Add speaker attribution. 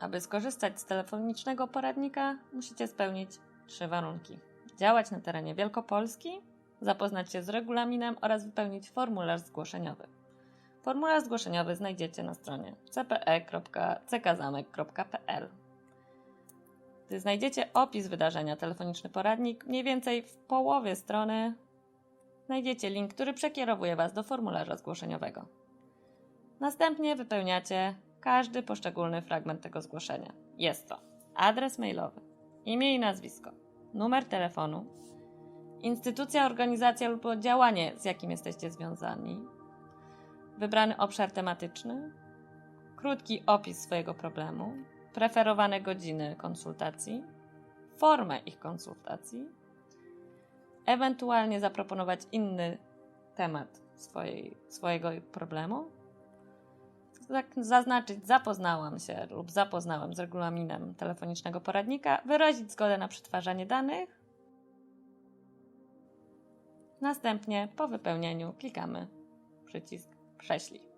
Speaker 1: Aby skorzystać z telefonicznego poradnika, musicie spełnić trzy warunki: działać na terenie Wielkopolski, zapoznać się z regulaminem oraz wypełnić formularz zgłoszeniowy. Formularz zgłoszeniowy znajdziecie na stronie cpe.ckzamek.pl. Gdy znajdziecie opis wydarzenia telefoniczny poradnik, mniej więcej w połowie strony znajdziecie link, który przekierowuje Was do formularza zgłoszeniowego. Następnie wypełniacie każdy poszczególny fragment tego zgłoszenia. Jest to adres mailowy, imię i nazwisko, numer telefonu, instytucja, organizacja lub działanie, z jakim jesteście związani, wybrany obszar tematyczny, krótki opis swojego problemu, preferowane godziny konsultacji, formę ich konsultacji, ewentualnie zaproponować inny temat swojej, swojego problemu, zak- zaznaczyć zapoznałam się lub zapoznałem z regulaminem telefonicznego poradnika, wyrazić zgodę na przetwarzanie danych. Następnie po wypełnieniu klikamy przycisk prześlij.